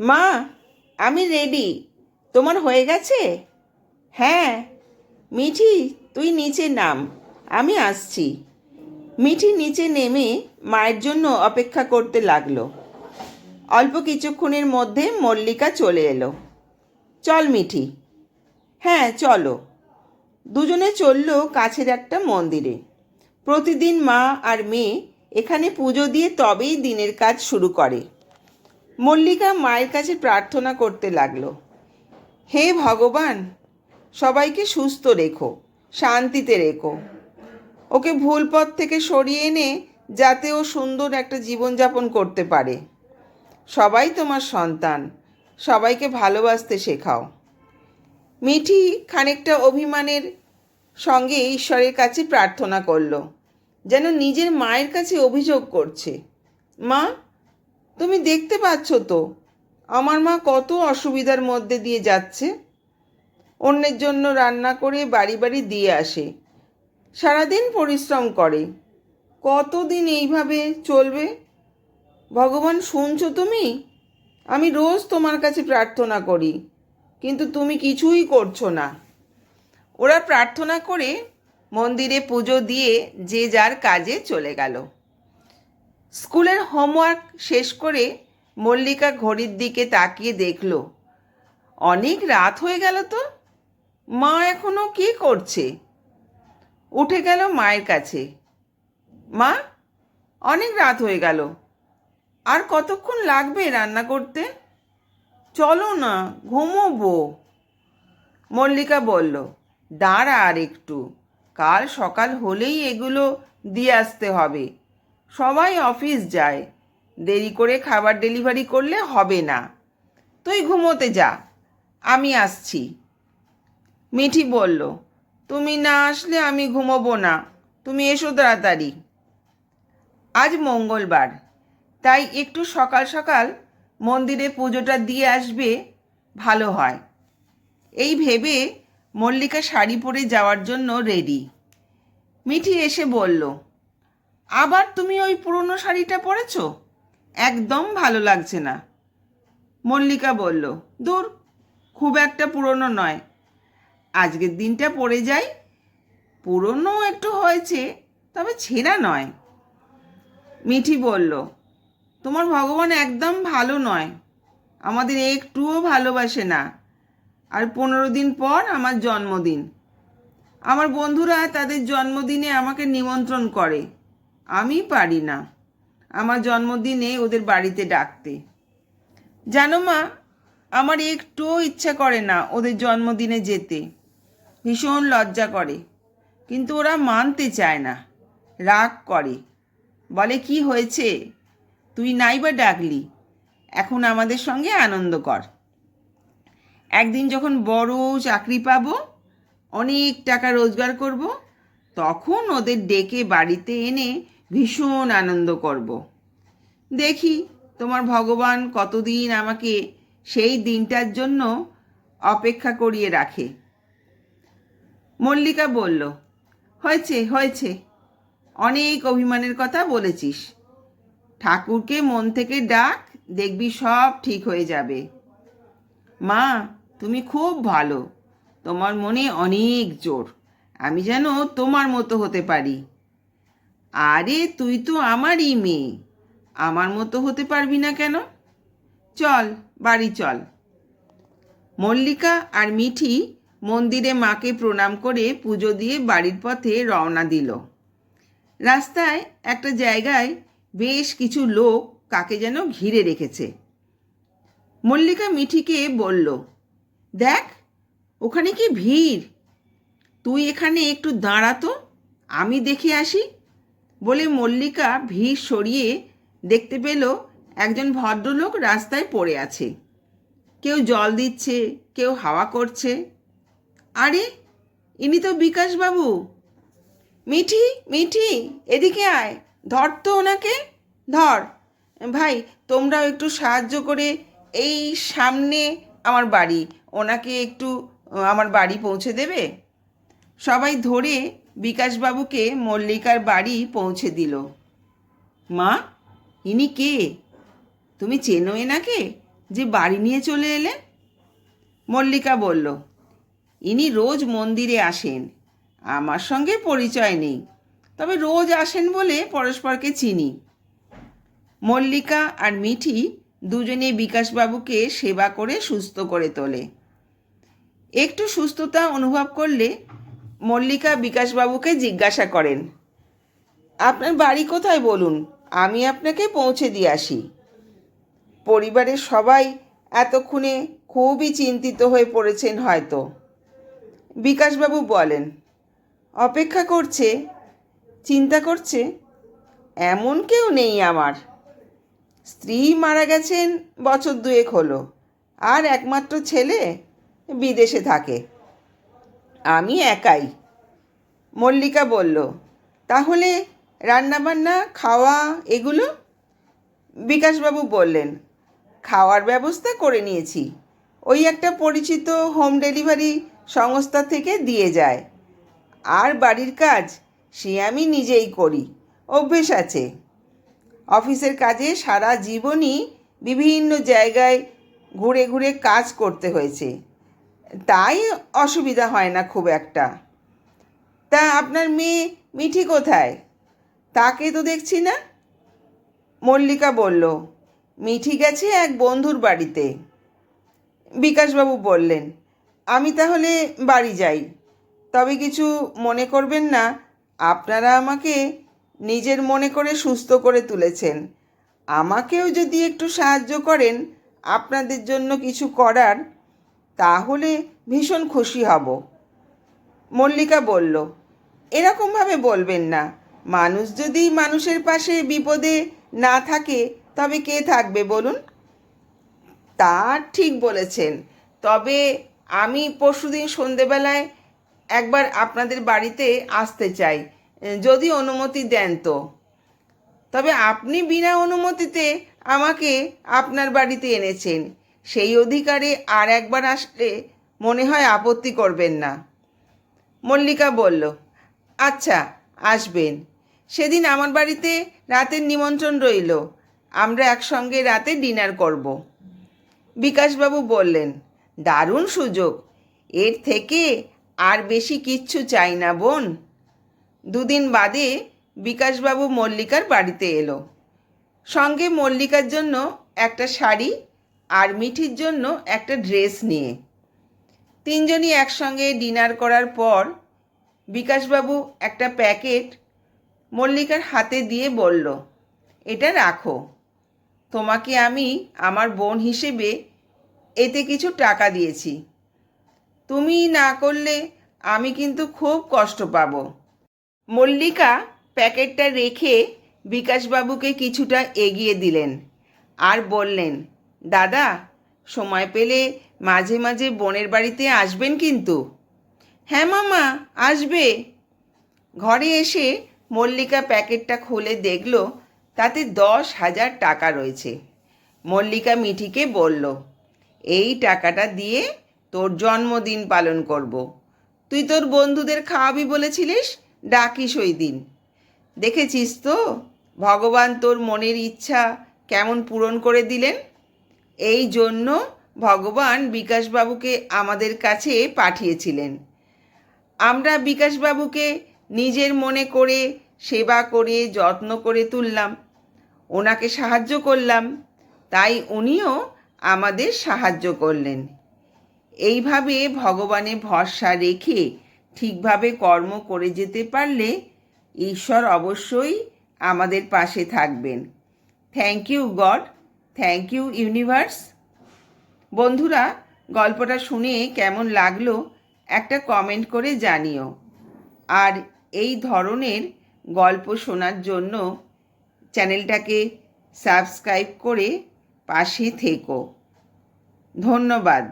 মা, আমি রেডি তোমার হয়ে গেছে? হ্যাঁ। মিঠি, তুই নিচে নাম। আমি আসছি। মিঠি নিচে নেমে মায়ের জন্য অপেক্ষা করতে লাগল। অল্প কিছুক্ষণের মধ্যে মল্লিকা চলে এলো। চল মিঠি। হ্যাঁ চলো। দুজনে চলল কাছের একটা মন্দিরে। প্রতিদিন মা আর মেয়ে এখানে পুজো দিয়ে তবেই দিনের কাজ শুরু করে। মল্লিকা মায়ের কাছে প্রার্থনা করতে লাগল। হে ভগবান, সবাইকে সুস্থ রেখো, শান্তিতে রেখো। ওকে ভুল পথ থেকে সরিয়ে এনে যাতে ও সুন্দর একটা জীবনযাপন করতে পারে। সবাই তোমার সন্তান, সবাইকে ভালোবাসতে শেখাও। মিঠি খানিকটা অভিমানের সঙ্গে ঈশ্বরের কাছে প্রার্থনা করল, যেন নিজের মায়ের কাছে অভিযোগ করছে। মা তুমি দেখতে পাচ্ছ তো? আমার মা কত অসুবিধার মধ্যে দিয়ে যাচ্ছে। অন্যের জন্য রান্না করে বাড়ি বাড়ি দিয়ে আসে। সারাদিন পরিশ্রম করে। কতদিন এইভাবে চলবে? ভগবান, শুনছো তুমি? আমি রোজ তোমার কাছে প্রার্থনা করি, কিন্তু তুমি কিছুই করছ না। ওরা প্রার্থনা করে মন্দিরে পুজো দিয়ে যে যার কাজে চলে গেল। স্কুলের হোমওয়ার্ক শেষ করে মল্লিকা ঘড়ির দিকে তাকিয়ে দেখল। অনেক রাত হয়ে গেল তো? মা এখনও কি করছে? উঠে গেল মায়ের কাছে। মা, অনেক রাত হয়ে গেল। আর কতক্ষণ লাগবে রান্না করতে? চলো না, ঘুমোবো। মল্লিকা বলল, দাঁড়া আর একটু। কাল সকাল হলেই এগুলো দিয়ে আসতে হবে। সবাই অফিস যায়। দেরি করে খাবার ডেলিভারি করলে হবে না। তুই ঘুমোতে যা, আমি আসছি। মিঠি বলল, তুমি না আসলে আমি ঘুমোবো না, তুমি এসো তাড়াতাড়ি। আজ মঙ্গলবার, তাই একটু সকাল সকাল মন্দিরে পুজোটা দিয়ে আসবে ভালো হয়। এই ভেবে মল্লিকা শাড়ি পরে যাওয়ার জন্য রেডি মিঠি এসে বলল আবার তুমি ওই পুরনো শাড়িটা পরেছ? একদম ভালো লাগছে না। মল্লিকা বলল, দূর, খুব একটা পুরনো নয়। আজকের দিনটা পড়ে যাই। পুরনো একটু হয়েছে, তবে ছেঁড়া নয়। মিঠি বলল, তোমার ভগবান একদম ভালো নয়। আমাদের একটুও ভালোবাসে না। আর পনেরো দিন পর আমার জন্মদিন। আমার বন্ধুরা তাদের জন্মদিনে আমাকে নিমন্ত্রণ করে। আমি পারি না। আমার জন্মদিনে ওদের বাড়িতে ডাকতে। জানো মা, আমার একটুও ইচ্ছা করে না ওদের জন্মদিনে যেতে। ভীষণ লজ্জা করে, কিন্তু ওরা মানতে চায় না, রাগ করে। বলে, কি হয়েছে? তুই নাই বা ডাকলি, এখন আমাদের সঙ্গে আনন্দ কর। একদিন যখন বড় চাকরি পাব, অনেক টাকা রোজগার করব, তখন ওদের ডেকে বাড়িতে এনে ভীষণ আনন্দ করব। দেখি তোমার ভগবান কতদিন আমাকে সেই দিনটার জন্য অপেক্ষা করিয়ে রাখে। মল্লিকা বলল, হয়েছে হয়েছে। অনেক অভিমানের কথা বলেছিস। ঠাকুরকে মন থেকে ডাক, দেখবি সব ঠিক হয়ে যাবে। মা, তুমি খুব ভালো। তোমার মনে অনেক জোর। আমি যেন তোমার মতো হতে পারি। আরে তুই তো আমারই মেয়ে। আমার মতো হতে পারবি না কেন? চল, বাড়ি চল। মল্লিকা আর মিঠি মন্দিরে মাকে প্রণাম করে পুজো দিয়ে বাড়ির পথে রওনা দিল। রাস্তায় একটা জায়গায় বেশ কিছু লোক কাকে যেন ঘিরে রেখেছে। মল্লিকা মিঠিকে বলল, দেখ, ওখানে কি ভিড়? তুই এখানে একটু দাঁড়াতো আমি দেখে আসি। বলে মল্লিকা ভিড় সরিয়ে দেখতে পেল একজন ভদ্রলোক রাস্তায় পড়ে আছে। কেউ জল দিচ্ছে, কেউ হাওয়া করছে। আরে, ইনি তো বিকাশবাবু। মিঠি মিঠি, এদিকে আয়। ধর তো ওনাকে। ধর। ভাই, তোমরাও একটু সাহায্য করে এই সামনে আমার বাড়ি। ওনাকে একটু, আমার বাড়ি পৌঁছে দেবে? সবাই ধরে বিকাশবাবুকে মল্লিকার বাড়ি পৌঁছে দিল। মা, ইনি কে? তুমি চেনো এনাকে যে বাড়ি নিয়ে চলে এলেন? মল্লিকা বলল, ইনি রোজ মন্দিরে আসেন। আমার সঙ্গে পরিচয় নেই, তবে রোজ আসেন বলে পরস্পরকে চিনি মল্লিকা আর মিঠি দুজনে বিকাশবাবুকে সেবা করে সুস্থ করে তোলে। একটু সুস্থতা অনুভব করলে মল্লিকা বিকাশবাবুকে জিজ্ঞাসা করেন, আপনার বাড়ি কোথায় বলুন? আমি আপনাকে পৌঁছে দিয়ে আসি। পরিবারের সবাই এতক্ষণে খুবই চিন্তিত হয়ে পড়েছেন হয়তো। বিকাশবাবু বলেন, অপেক্ষা করছে, চিন্তা করছে? এমন কেউ নেই আমার। স্ত্রী মারা গেছেন, বছর দুয়েক হলো। আর একমাত্র ছেলে বিদেশে থাকে। আমি একাই। মল্লিকা বলল, তাহলে রান্নাবান্না, খাওয়া এগুলো? বিকাশবাবু বললেন, খাওয়ার ব্যবস্থা করে নিয়েছি। ওই একটা পরিচিত হোম ডেলিভারি সংস্থা থেকে দিয়ে যায়। আর বাড়ির কাজ সে আমি নিজেই করি। অভ্যেস আছে। অফিসের কাজে সারা জীবনই বিভিন্ন জায়গায় ঘুরে ঘুরে কাজ করতে হয়েছে। তাই অসুবিধা হয় না খুব একটা। তা আপনার মেয়ে মিঠি কোথায়? তাকে তো দেখছি না। মল্লিকা বলল, মিঠি গেছে এক বন্ধুর বাড়িতে। বিকাশবাবু বললেন, আমি তাহলে বাড়ি যাই। তবে কিছু মনে করবেন না, আপনারা আমাকে নিজের মনে করে সুস্থ করে তুলেছেন। আমাকেও যদি একটু সাহায্য করেন, আপনাদের জন্য কিছু করার তাহলে ভীষণ খুশি হব। মল্লিকা বলল, এরকমভাবে বলবেন না। মানুষ যদি মানুষের পাশে বিপদে না থাকে, তবে কে থাকবে বলুন? তা ঠিক বলেছেন। তবে আমি পরশুদিন সন্ধেবেলায় একবার আপনাদের বাড়িতে আসতে চাই, যদি অনুমতি দেন তো। তবে আপনি বিনা অনুমতিতে আমাকে আপনার বাড়িতে এনেছেন। সেই অধিকারে আর একবার আসলে মনে হয় আপত্তি করবেন না। মল্লিকা বলল আচ্ছা আসবেন। সেদিন আমার বাড়িতে রাতের নিমন্ত্রণ রইল। আমরা একসঙ্গে রাতে ডিনার করব। বিকাশবাবু বললেন, দারুণ সুযোগ। এর থেকে আর বেশি কিচ্ছু চাই না, বোন। দুদিন বাদে বিকাশবাবু মল্লিকার বাড়িতে এলো। সঙ্গে মল্লিকার জন্য একটা শাড়ি আর মিঠির জন্য একটা ড্রেস নিয়ে। তিনজনই একসঙ্গে ডিনার করার পর বিকাশবাবু একটা প্যাকেট মল্লিকার হাতে দিয়ে বলল, এটা রাখো। তোমাকে আমি আমার বোন হিসেবে এতে কিছু টাকা দিয়েছি। তুমি না করলে আমি কিন্তু খুব কষ্ট পাব মল্লিকা প্যাকেটটা রেখে বিকাশবাবুকে কিছুটা এগিয়ে দিলেন আর বললেন দাদা, সময় পেলে মাঝে মাঝে বোনের বাড়িতে আসবেন কিন্তু। হ্যাঁ মামা, আসবে। ঘরে এসে মল্লিকা প্যাকেটটা খুলে দেখল, তাতে দশ হাজার টাকা রয়েছে। মল্লিকা মিঠিকে বলল, এই টাকাটা দিয়ে তোর জন্মদিন পালন করব। তুই তোর বন্ধুদের খাওয়াবি বলেছিলিস? ডাকিস ওই দিন। দেখেছিস তো? ভগবান তোর মনের ইচ্ছা কেমন পূরণ করে দিলেন? এই জন্য ভগবান বিকাশবাবুকে আমাদের কাছে পাঠিয়েছিলেন। আমরা বিকাশবাবুকে নিজের মনে করে সেবা করে, যত্ন করে তুললাম। ওনাকে সাহায্য করলাম। তাই উনিও আমাদের সাহায্য করলেন। এইভাবে ভগবানে ভরসা রেখে ঠিকভাবে কর্ম করে যেতে পারলে ঈশ্বর অবশ্যই আমাদের পাশে থাকবেন। Thank you God thank you universe বন্ধুরা, গল্পটা শুনে কেমন লাগল একটা কমেন্ট করে জানিও। আর এই ধরনের গল্প শোনার জন্য চ্যানেলটাকে সাবস্ক্রাইব করে পাশে থেকো। ধন্যবাদ।